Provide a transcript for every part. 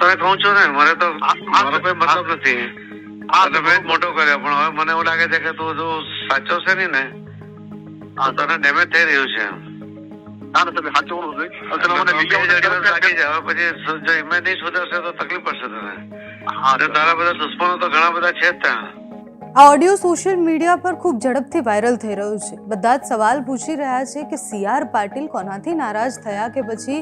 તને કહું છું ને? મને તો મારો કોઈ મતલબ નથી. અને મોટો કર્યો પણ હવે મને એવું લાગે છે કે તું જો સાચો છે ને ને આ તને ડેમેજ થઈ રહ્યું છે. ના ના તમે સાચું બોલો છો તમે મને બે લીલી હજાર આવડે દિવસ લાગી? જાય. હવે પછી જો એમાં નહીં સુધરશે તો તકલીફ પડશે તને. હા તારા બધા દુશ્મનો તો ઘણા બધા છે જ ત્યાં. આ ઓડિયો સોશિયલ મીડિયા પર ખૂબ ઝડપથી વાયરલ થઈ રહ્યું છે. બધા જ સવાલ પૂછી રહ્યા છે કે સી આર પાટીલ કોનાથી નારાજ થયા કે પછી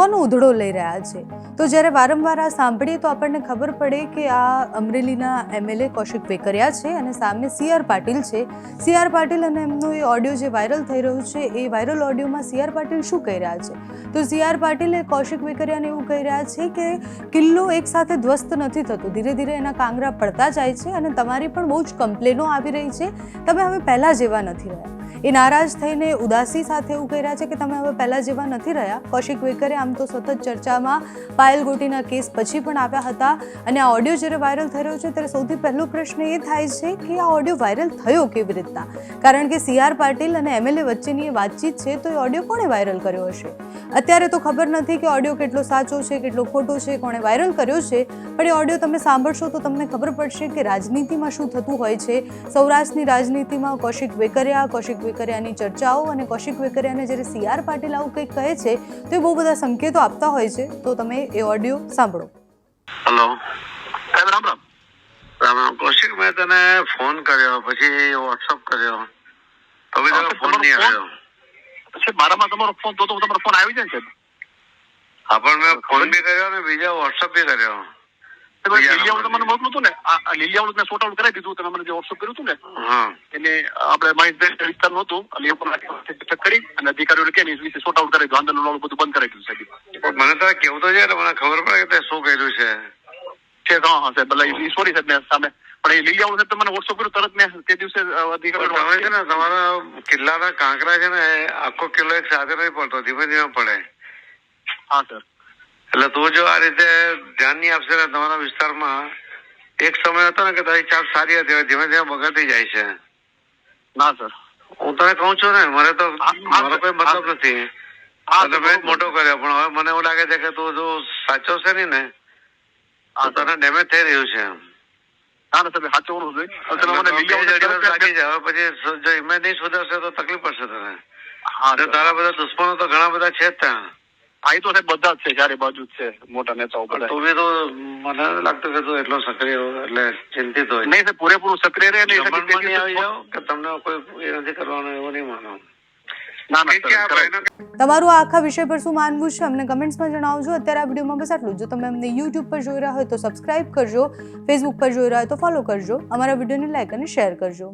કોનો ઉધડો લઈ રહ્યા છે? તો જ્યારે વારંવાર આ સાંભળીએ તો આપણને ખબર પડે કે આ અમરેલીના એમએલએ કૌશિક વેકરિયા છે અને સામે સી આર પાટીલ છે. સી આર પાટીલ અને એમનો એ ઓડિયો જે વાયરલ થઈ રહ્યું છે, એ વાયરલ ઓડિયોમાં સી આર પાટીલ શું કહી રહ્યા છે? તો સી આર પાટીલે કૌશિક વેકરિયાને એવું કહી રહ્યા છે કે, કિલ્લો એકસાથે ધ્વસ્ત નથી થતો. ધીરે ધીરે એના કાંગરા પડતા જાય છે અને તમારી પણ બહુ જ કમ્પ્લેનો આવી રહી છે. તમે હવે પહેલાં જેવા નથી રહ્યા. એ નારાજ થઈને ઉદાસી સાથે એવું કહી રહ્યા છે કે તમે હવે પહેલાં જેવા નથી રહ્યા. કૌશિક વેકરે આમ તો સતત ચર્ચામાં પાયલ ગોટીના કેસ પછી પણ આવ્યા હતા અને આ ઓડિયો જ્યારે વાયરલ થઈ રહ્યો છે, ત્યારે સૌથી પહેલો પ્રશ્ન એ થાય છે કે આ ઓડિયો વાયરલ થયો કેવી રીતના? કારણ કે સી આર પાટીલ અને એમએલએ વચ્ચેની વાતચીત છે તો એ ઓડિયો કોણે વાયરલ કર્યો હશે? અત્યારે તો ખબર નથી કે ઓડિયો કેટલો સાચો છે, કેટલો ખોટો છે, કોણે વાયરલ કર્યો છે. પણ એ ઓડિયો તમે સાંભળશો તો તમને ખબર પડશે કે રાજનીતિમાં શું થતું હોય છે. સૌરાષ્ટ્રની રાજનીતિમાં કૌશિક વેકરિયા કૌશિક વેકરિયાની ચર્ચાઓ અને કૌશિક વેકરિયાને જ્યારે સી આર પાટીલ આવું કંઈક કહે છે તો એ બહુ બધા સંકેતો આપતા હોય છે. તો તમે એ ઓડિયો સાંભળો. હેલો. સાહેબ રામ રામ. રામ રામ. કૌશિક મેં તને ફોન કર્યો પછી વોટ્સઅપ કર્યો. તો બી ફોન નહીં આવ્યો. પછી મારામાં તમારો ફોન તો તો તમારો ફોન આવી જાય છે હા પણ મેં ફોન બી કર્યો ને બીજા વોટ્સઅપ બી કર્યો. મોકલું હતું ને? આ આઉટ કરાવી દીધું તમે મને જે વોટ્સઅપ કર્યું હતું ને? એને આપણે મહેશભાઈ વિસ્તારનું હતું એટલે એ પણ ચેક કરી અને અધિકારીઓને કે એની વિશે સોર્ટ આઉટ કરાવી દીધું આંદોલન બધું બંધ કરાવી દીધું સાહેબ. પણ મને તો કેવું તો છે મને ખબર પડે કે શું કર્યું છે. છે હા હા સાહેબ એટલે સોરી સાહેબ મેં સામે પણ એ લીલિયાવાળું સાહેબ તમને વોટ્સઅપ કર્યું તરત મેં તે દિવસે અધિકારીઓ તમે છે ને તમારા કિલ્લાના કાંકરા છે ને આખો કિલ્લો એક સાથે નહીં પડતો ધીમે ધીમે પડે. હા સર એટલે તું જો આ રીતે ધ્યાન નહીં આપશે ને તમારા વિસ્તારમાં એક સમય હતો ને કે તારી ચાપ સારી હતી ધીમે ધીમે બગડતી જાય છે. ના સર. હું તને કહું છું ને મને તો મારો કોઈ મતલબ નથી. મેં મોટો કર્યો પણ હવે મને એવું લાગે છે કે તું જો સાચો છે ને હા, તને ડેમેજ થઈ રહ્યું છે. ના ના પછી જો એમાં નહીં સુધરશે તો તકલીફ પડશે તને. તારા બધા દુશ્મનો તો ઘણા બધા છે જ ત્યાં. એ તો બધા જ છે ચારે બાજુ જ છે મોટા નેતાઓ બધા. તમે તો મને લાગતું કે તું એટલો સક્રિય એટલે ચિંતિત હોય. નહીં પૂરેપૂરું સક્રિય રહે નહીં આવી જાઓ કે તમને કોઈ એ નથી કરવાનું એવું નહીં માનો. છે તમારું આખા વિષય પર શું માનવું છે અમને કમેન્ટ્સમાં જણાવજો. અત્યારે આ વિડીયોમાં બસ આટલું જ. જો તમે અમને યુટ્યુબ પર જોઈ રહ્યા હોય તો સબસ્ક્રાઇબ કરજો ફેસબુક પર જોઈ રહ્યા હોય તો ફોલો કરજો. અમારા વિડીયોને લાઇક અને શેર કરજો.